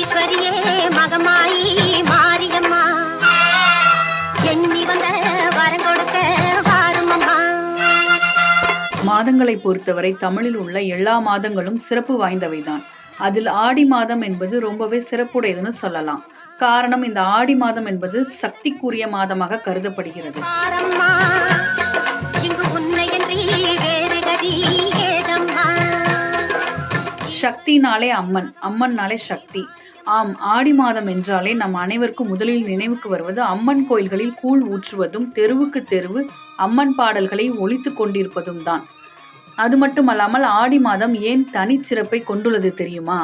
ஈஸ்வரியே மகமாயி மாரியம்மா. எண்ணி வந்த வரம் கொடுக்க வாருமம்மா மாதங்களை பொறுத்தவரை தமிழில் உள்ள எல்லா மாதங்களும் சிறப்பு வாய்ந்தவைதான். அதில் ஆடி மாதம் என்பது ரொம்பவே சிறப்புடையதுன்னு சொல்லலாம். காரணம் இந்த ஆடி மாதம் என்பது சக்திக்குரிய மாதமாக கருதப்படுகிறது. சக்தினாலே அம்மன் அம்மன்னாலே சக்தி. ஆம் ஆடி மாதம் என்றாலே நம் அனைவருக்கும் முதலில் நினைவுக்கு வருவது அம்மன் கோயில்களில் கூழ் ஊற்றுவதும் தெருவுக்கு தெருவு அம்மன் பாடல்களை ஒழித்து கொண்டிருப்பதும் தான் அது மட்டுமல்லாமல் ஆடி மாதம் ஏன் தனிச்சிறப்பை கொண்டுள்ளது தெரியுமா?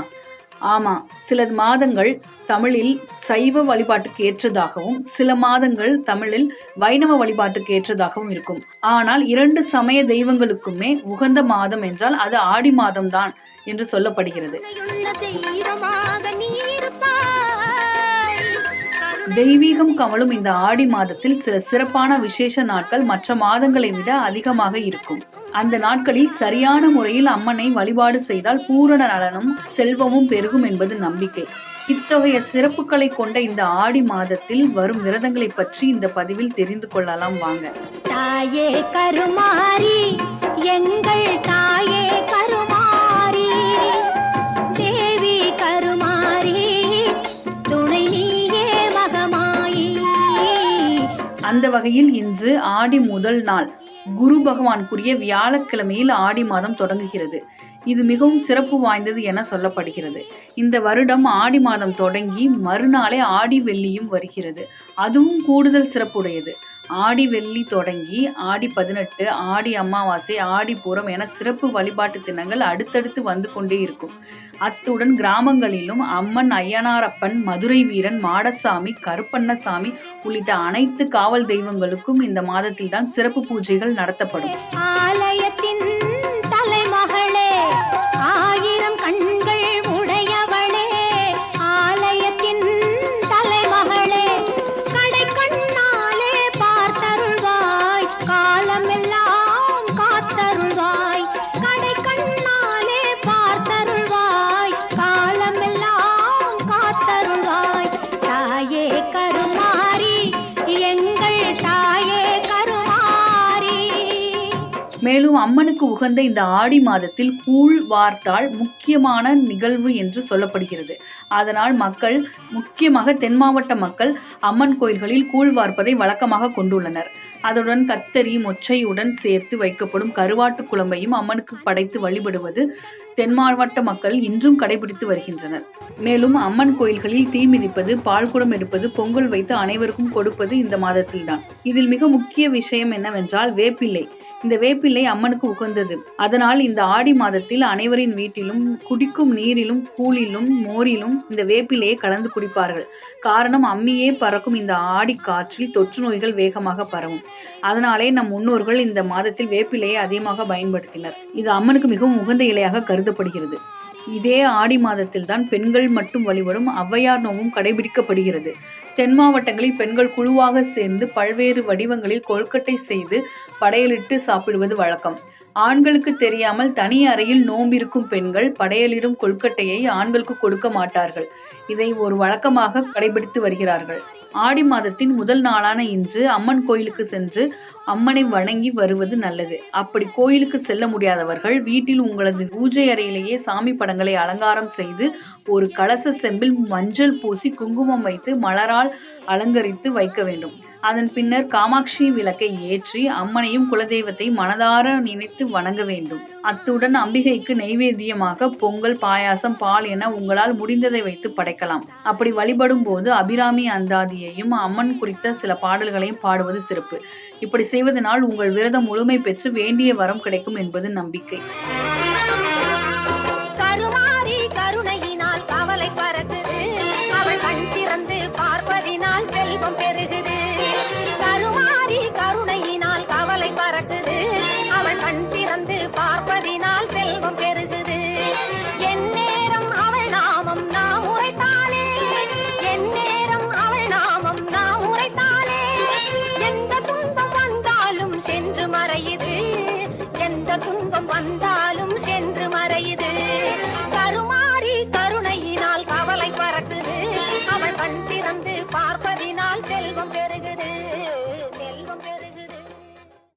ஆமா சில மாதங்கள் தமிழில் சைவ வழிபாட்டுக்கு ஏற்றதாகவும் சில மாதங்கள் தமிழில் வைணவ வழிபாட்டுக்கு ஏற்றதாகவும் இருக்கும். ஆனால் இரண்டு சமய தெய்வங்களுக்குமே உகந்த மாதம் என்றால் அது ஆடி மாதம்தான் என்று சொல்லப்படுகிறது. தெய்வீகம் கமலும் இந்த ஆடி மாதத்தில் சில சிறப்பான விசேஷ நாட்கள் மற்ற மாதங்களை விட அதிகமாக இருக்கும். அந்த நாட்களில் சரியான முறையில் அம்மனை வழிபாடு செய்தால் பூரண நலனும் செல்வமும் பெருகும் என்பது நம்பிக்கை. இத்தகைய சிறப்புகளை கொண்ட இந்த ஆடி மாதத்தில் வரும் விரதங்களை பற்றி இந்த பதிவில் தெரிந்து கொள்ளலாம் வாங்க. தாயே கருமாரி எங்கள் தாயே கருமாரி. அந்த வகையில் இன்று ஆடி முதல் நாள் குரு பகவானுக்குரிய வியாழக்கிழமையில் ஆடி மாதம் தொடங்குகிறது. இது மிகவும் சிறப்பு வாய்ந்தது என சொல்லப்படுகிறது. இந்த வருடம் ஆடி மாதம் தொடங்கி மறுநாளே ஆடி வெள்ளியும் வருகிறது. அதுவும் கூடுதல் சிறப்புடையது. ஆடி வெள்ளி தொடங்கி ஆடி பதினெட்டு ஆடி அமாவாசை ஆடி பூரம் என சிறப்பு வழிபாட்டு தினங்கள் அடுத்தடுத்து வந்து கொண்டே இருக்கும். அத்துடன் கிராமங்களிலும் அம்மன் ஐயனாரப்பன் மதுரை வீரன் மாடசாமி கருப்பண்ணசாமி உள்ளிட்ட அனைத்து காவல் தெய்வங்களுக்கும் இந்த மாதத்தில்தான் சிறப்பு பூஜைகள் நடத்தப்படும். ஆலயத்தின் காத்தருள்வாய் கடை கண்ணாலே பார்த்தருள்வாய். காலமெல்லாம் காத்தருள்வாய். தாயே கருமாரி எங்கள் தாயே கருமாரி மேலும் அம்மனுக்கு உகந்த இந்த ஆடி மாதத்தில் கூழ் வார்த்தால் முக்கியமான நிகழ்வு என்று சொல்லப்படுகிறது. அதனால் மக்கள் முக்கியமாக தென் மாவட்ட மக்கள் அம்மன் கோயில்களில் கூழ் வார்ப்பதை வழக்கமாக கொண்டுள்ளனர். அதுடன் கத்தரி மொச்சையுடன் சேர்த்து வைக்கப்படும் கருவாட்டு குழம்பையும் அம்மனுக்கு படைத்து வழிபடுவது தென் மாவட்ட மக்கள் இன்றும் கடைபிடித்து வருகின்றனர். மேலும் அம்மன் கோயில்களில் தீ மிதிப்பது பால்குடம் எடுப்பது பொங்கல் வைத்து அனைவருக்கும் கொடுப்பது இந்த மாதத்தில்தான். இதில் மிக முக்கிய விஷயம் என்னவென்றால் வேப்பிள்ளை. இந்த வேப்பிள்ளை அம்மனுக்கு உகந்தது. அதனால் இந்த ஆடி மாதத்தில் அனைவரின் வீட்டிலும் குடிக்கும் நீரிலும் கூலிலும் மோரிலும் இந்த வேப்பிலையை கலந்து குடிப்பார்கள். காரணம் அம்மியே பறக்கும் இந்த ஆடி காற்றில் தொற்று நோய்கள் வேகமாக பரவும். அதனாலே நம் முன்னோர்கள் இந்த மாதத்தில் வேப்பிலையை அதிகமாக பயன்படுத்தினர். இது அம்மனுக்கு மிகவும் உகந்த இலையாக கருதப்படுகிறது. இதே ஆடி மாதத்தில் தான் பெண்கள் மட்டும் வழிபடும் ஔவையார் நோவும் கடைபிடிக்கப்படுகிறது. தென் மாவட்டங்களில் பெண்கள் குழுவாக சேர்ந்து பல்வேறு வடிவங்களில் கொழுக்கட்டை செய்து படையலிட்டு சாப்பிடுவது வழக்கம். ஆண்களுக்கு தெரியாமல் தனி அறையில் நோம்பிருக்கும் பெண்கள் படையலிடும் கொழுக்கட்டையை ஆண்களுக்கு கொடுக்க மாட்டார்கள். இதை ஒரு வழக்கமாக கடைபிடித்து வருகிறார்கள். ஆடி மாதத்தின் முதல் நாளான இன்று அம்மன் கோயிலுக்கு சென்று அம்மனை வணங்கி வருவது நல்லது. அப்படி கோயிலுக்கு செல்ல முடியாதவர்கள் வீட்டில் உங்களது பூஜை அறையிலேயே சாமி படங்களை அலங்காரம் செய்து ஒரு கலச செம்பில் மஞ்சள் பூசி குங்குமம் வைத்து மலரால் அலங்கரித்து வைக்க வேண்டும். அதன் பின்னர் காமாட்சி விளக்கை ஏற்றி அம்மனையும் குலதெய்வத்தை மனதார நினைத்து வணங்க வேண்டும். அத்துடன் அம்பிகைக்கு நெய்வேத்தியமாக பொங்கல் பாயாசம் பால் என உங்களால் முடிந்ததை வைத்து படைக்கலாம். அப்படி வழிபடும் போது அபிராமி அந்தாதியையும் அம்மன் குறித்த சில பாடல்களையும் பாடுவது சிறப்பு. இப்படி செய்வதனால் உங்கள் விரதம் முழுமை பெற்று வேண்டிய வரம் கிடைக்கும் என்பது நம்பிக்கை.